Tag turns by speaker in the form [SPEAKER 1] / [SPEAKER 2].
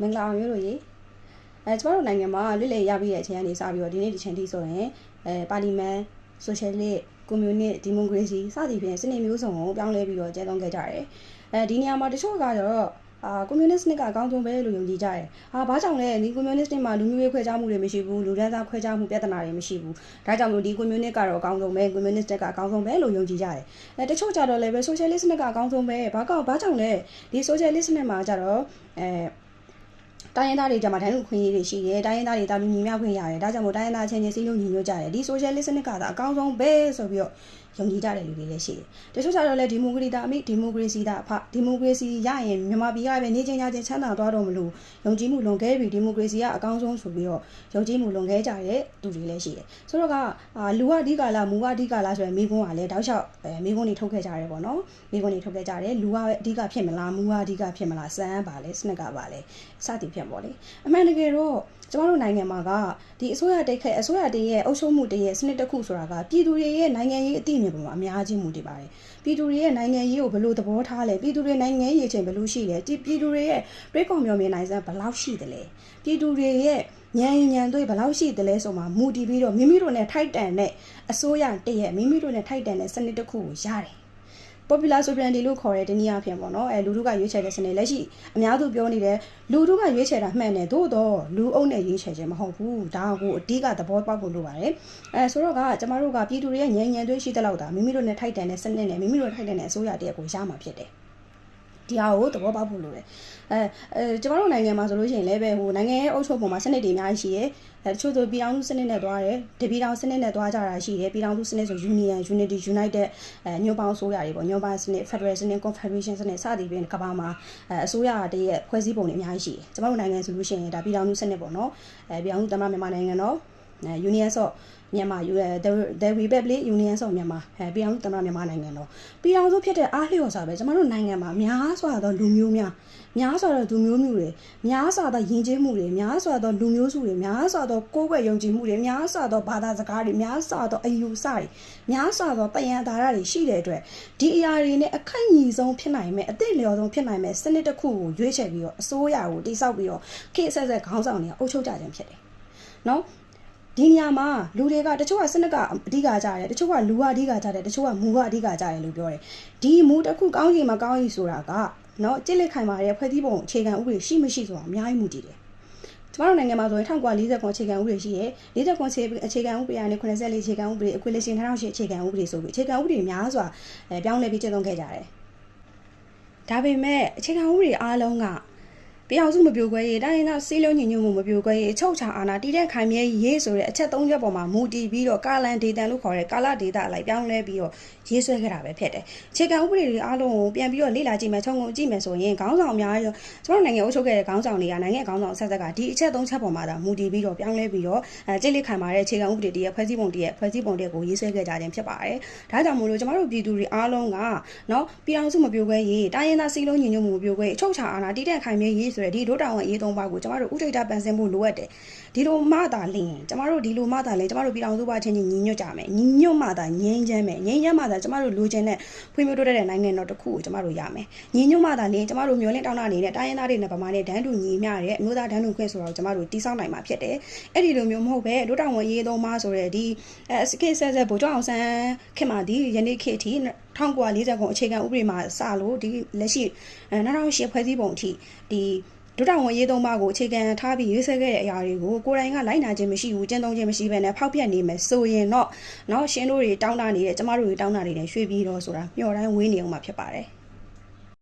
[SPEAKER 1] မင်္ဂလာအောင်မျိုးတို့ရေအဲကျမတို့နိုင်ငံမှာလွတ်လပ်ရပြီးတဲ့အချိန်ကနေစပြီးတော့ဒီနေ့ဒီချိန်ထိဆိုရင်အဲပါလီမန်ဆိုရှယ်လစ်ကွန်မြူနစ်ဒီမိုကရေစီစသည်ဖြင့်စနစ်မျိုးစုံကိုပြောင်းလဲပြီးတော့ကျဲသုံးခဲ့ကြတယ်အဲဒီနေရာမှာတချို့ကတော့အာကွန်မြူနစ်စနစ်ကအကောင်းဆုံးပဲလို့ယုံကြည်ကြတယ်။အာဘာကြောင့်လဲဒီကွန်မြူနစ်စနစ်မှာလူမျိုးရေးခွဲခြားမှုတွေမရှိဘူးလူဒန်းစားခွဲခြားမှုပြဿနာတွေမရှိဘူး။ဒါကြောင့်မလို့ဒီကွန်မြူနစ်ကတော့အကောင်းဆုံးပဲကွန်မြူနစ်စနစ်ကအကောင်းဆုံးပဲလို့ယုံကြည်ကြတယ်။အဲတချို့ကြတော့လည်းပဲဆိုရှယ်လစ်စနစ်ကအကောင်းဆုံးပဲဘာကောဘာကြောင့်လဲဒီဆိုရှယ်လစ်စနစ်မှာကြတော့အဲ တိုင်းရင်းသားတွေကြမှာတန်းလူခွင့်ရေးတွေရှိတယ်တိုင်းရင်းသားတွေတာလူညီမျှခွင့်ရတယ်ဒါကြောင့်မို့တိုင်းရင်းသားချင်းချင်းစည်းလုံးညီညွတ်ကြတယ်ဒီ socialist စနစ်ကသာအကောင်းဆုံးပဲဆိုပြီးတော့ယုံကြည်ကြတဲ့လူတွေလည်းရှိတယ်တချို့ကျတော့လည်းဒီမိုကရေတာအမိဒီမိုကရေစီတာအဖဒီမိုကရေစီရရင်မြန်မာပြည်ကပဲနေချင်းရချင်းချမ်းသာသွားတော့မလို့ယုံကြည်မှုလွန်ခဲ့ပြီဒီမိုကရေစီကအကောင်းဆုံးဆိုပြီးတော့ယုံကြည်မှုလွန်ခဲ့ကြတဲ့သူတွေလည်းရှိတယ်ဆိုတော့ကအာလူကအဓိကလားမူကအဓိကလားဆိုရင်မိကုန်းကလည်းတောက်လျှောက်အဲမိကုန်းတွေထုတ်ခဲ့ကြတယ်ပေါ့နော်မိကုန်းတွေထုတ်ခဲ့ကြတယ်လူကအဓိကဖြစ်မလားမူကအဓိကဖြစ်မလားစမ်းပါလေစနစ်ကပါလေစသည်ဖြစ်ပေါ့လေအမှန်တကယ်တော့ ကျမတို့နိုင်ငံမှာကဒီအစိုးရတိတ်ခက်အစိုးရတည်းရဲ့အုပ်ချုပ်မှုတည်းရဲ့စနစ်တစ်ခုဆိုတာကပြည်သူတွေရဲ့နိုင်ငံရေးအသိအမြင်ပေါ်မှာအများကြီးမူတည်ပါတယ်ပြည်သူတွေရဲ့နိုင်ငံရေးကိုဘယ်လိုသဘောထားလဲပြည်သူတွေနိုင်ငံရေးချိန်ဘယ်လိုရှိလဲပြည်သူတွေရဲ့တွေးခေါ်မျှော်မြင်နိုင်စမ်းဘယ်လောက်ရှိတယ်လဲပြည်သူတွေရဲ့ညံညံသွေးဘယ်လောက်ရှိတယ်လဲဆိုမှမူတည်ပြီးတော့မိမိတို့နဲ့ထိုက်တန်တဲ့အစိုးရတည်းရဲ့မိမိတို့နဲ့ထိုက်တန်တဲ့စနစ်တစ်ခုကိုရတယ် popular sovereignty လို့ခေါ်တဲ့တနည်းအားဖြင့်ပေါ့နော်အဲလူထုကရွေးချယ်တဲ့စနစ်လက်ရှိအများစုပြောနေတဲ့လူထုကရွေးချယ်တာမှန်တယ်သို့တော့လူအုပ်နဲ့ရွေးချယ်ခြင်းမဟုတ်ဘူးဒါကိုအဓိကသဘောပေါက်ဖို့လိုပါတယ်အဲဆိုတော့ကကျမတို့ကပြည်သူတွေရဲ့ဉာဏ်ဉာဏ်တွေးရှိတဲ့လောက်တာမိမိတို့နဲ့ထိုက်တန်တဲ့စနစ်နဲ့မိမိတို့ထိုက်တန်တဲ့အစိုးရတရက်ကိုရမှာဖြစ်တယ် ဒီဟာကိုသဘောပေါက်ဖို့လိုတယ်အဲအဲကျမတို့နိုင်ငံမှာဆိုလို့ရှိရင်လည်းပဲဟိုနိုင်ငံရဲ့အုပ်ချုပ်ပုံမှာစနစ်တွေအများကြီးရှိရဲအဲတချို့ဆိုပြည်အောင်စုစနစ်နဲ့သွားတယ်တပြည်တော်စနစ်နဲ့သွားကြတာရှိတယ်ပြည်အောင်စုစနစ်ဆို Union Unity United အဲညွန့်ပေါင်းအစိုးရတွေပေါ့ညွန့်ပေါင်းစနစ် Federal စနစ် Confederation စနစ်စသည်ဖြင့်ကမ္ဘာမှာအဲအစိုးရတည်းရဲ့ဖွဲ့စည်းပုံတွေအများကြီးရှိတယ်ကျမတို့နိုင်ငံဆိုလို့ရှိရင်ဒါပြည်အောင်စုစနစ်ပေါ့နော်အဲပြည်အောင်စုသမ္မတမြန်မာနိုင်ငံတော့အဲ Union ဆော့မြန်မာ the the republic union ဆိုမြန်မာအဲပြည်အောင်စုသမ္မတမြန်မာနိုင်ငံတော့ပြည်အောင်စုဖြစ်တဲ့အားလျော်စွာပဲကျမတို့နိုင်ငံမှာများစွာသောလူမျိုးများများစွာသောလူမျိုးမျိုးတွေများစွာသောယဉ်ကျေးမှုတွေများစွာသောလူမျိုးစုတွေများစွာသောကိုယ်ွယ်ယုံကြည်မှုတွေများစွာသောဘာသာစကားတွေများစွာသောအယူဆတွေများစွာသောတယံသာရတွေရှိတဲ့အတွက်ဒီအရာတွေနဲ့အခိုက်အညီဆုံးဖြစ်နိုင်မယ်အသင့်လျော်ဆုံးဖြစ်နိုင်မယ်စနစ်တစ်ခုကိုရွေးချယ်ပြီးတော့အစိုးရကိုတိစောက်ပြီးတော့ခေတ်ဆက်ဆက်ခေါင်းဆောင်တွေကအုပ်ချုပ်ကြခြင်းဖြစ်တယ်နော် ဒီနေရာမှာလူတွေကတချို့ကစနစ်ကအဓိကကြတယ်တချို့ကလူကအဓိကကြတယ်တချို့ကမူကအဓိကကြတယ်လို့ပြောတယ်ဒီမူတစ်ခုကောင်းကြီးမကောင်းကြီးဆိုတာကနော်ကြစ်လက်ခိုင်ပါတဲ့ဖွဲ့စည်းပုံအခြေခံဥပဒေရှိမရှိဆိုတာအများကြီးမူတည်တယ်ကျမတို့နိုင်ငံမှာဆိုရင်1940ခွန်အခြေခံဥပဒေရှိရယ်40ခွန်အခြေခံဥပဒေနဲ့84အခြေခံဥပဒေ equalization 2008အခြေခံဥပဒေဆိုပြီးအခြေခံဥပဒေများစွာအဲပြောင်းလဲပြီးကျင့်သုံးခဲ့ကြတယ်ဒါပေမဲ့အခြေခံဥပဒေအားလုံးက ပြည်အောင်စုမပြိုကွဲရေးတိုင်းရင်းသားစီးလုံးညီညွတ်မှုမပြိုကွဲရေးချုပ်ချာအာဏာတည်တဲ့ခိုင်မြဲရေးဆိုတဲ့အချက်၃ချက်ပေါ်မှာမူတည်ပြီးတော့ကာလန်ဒေတာလို့ခေါ်တဲ့ကာလဒေတာလိုက်ပြောင်းလဲပြီးတော့ရေးဆွဲခဲ့တာပဲဖြစ်တယ်။ခြေကံဥပဒေတွေအားလုံးကိုပြန်ပြီးတော့လေ့လာကြည့်မယ်၊ခြုံငုံကြည့်မယ်ဆိုရင်ခေါင်းဆောင်များရောကျွန်တော်နိုင်ငံအုပ်ချုပ်ခဲ့တဲ့ခေါင်းဆောင်တွေကနိုင်ငံခေါင်းဆောင်ဆက်ဆက်ကဒီအချက်၃ချက်ပေါ်မှာဒါမူတည်ပြီးတော့ပြောင်းလဲပြီးတော့အဲကြိတ်လိခိုင်ပါတဲ့ခြေကံဥပဒေတွေရဲ့ဖွဲ့စည်းပုံတွေရဲ့ဖွဲ့စည်းပုံတွေကိုရေးဆွဲခဲ့ကြခြင်းဖြစ်ပါတယ်။ဒါကြောင့်မို့လို့ကျွန်တော်တို့ပြည်သူတွေအားလုံးကနော်ပြည်အောင်စုမပြိုကွဲရေးတိုင်းရင်းသားစီးလုံးညီညွတ်မှုမပြိုကွဲရေးချုပ်ချာအာဏာတည်တဲ့ခိုင်မြဲရေးဆိုတဲ့ဒီဒုတာဝန်ရေးသုံးပါးကိုကျမတို့ဥထိတ်တာပန်ဆင်ဖို့လိုအပ်တယ်ဒီလိုမှသာလင်းကျမတို့ဒီလိုမှသာလင်းကျမတို့ပြည်အောင်စုပါချင်းချင်းညီညွတ်ကြမယ်ညီညွတ်မှသာငြိမ်းချမ်းမယ်ငြိမ်းချမ်းမှသာကျမတို့လိုချင်တဲ့ဖွံ့ဖြိုးတိုးတက်တဲ့နိုင်ငံတော်တစ်ခုကိုကျမတို့ရမယ်ညီညွတ်မှသာလင်းကျမတို့မျိုးလင့်တောင်းတနေတဲ့တိုင်းရင်းသားတွေနဲ့ဗမာနဲ့ဒန်းတူညီမျှတဲ့အမျိုးသားဒန်းတူခွင့်ဆိုတော့ကျမတို့တိစောက်နိုင်မှာဖြစ်တယ်အဲ့ဒီလိုမျိုးမဟုတ်ပဲဒုတာဝန်ရေးသုံးပါးဆိုတဲ့ဒီအဲစကိဆက်ဆက်ဗိုလ်ချုပ်အောင်ဆန်းခင်မှာဒီယနေ့ခေတ်အထိ1940ခုအခြေခံဥပဒေမှာစလို့ဒီလက်ရှိ2008ဖွဲ့စည်းပုံအထိဒီဒုတာဝန်ရေးသုံးပါးကိုအခြေခံထားပြီးရွေးဆဲခဲ့တဲ့အရာတွေကိုကိုယ်တိုင်ကလိုက်နာခြင်းမရှိဘူးကျင့်သုံးခြင်းမရှိဘဲနဲ့ဖောက်ပြက်နေမယ်ဆိုရင်တော့เนาะရှင်တို့တွေတောင်းတနေတယ်ကျမတို့တွေတောင်းတနေတယ်ရွှေပြီးတော့ဆိုတာမျှော်တိုင်းဝေးနေအောင်မှာဖြစ်ပါတယ်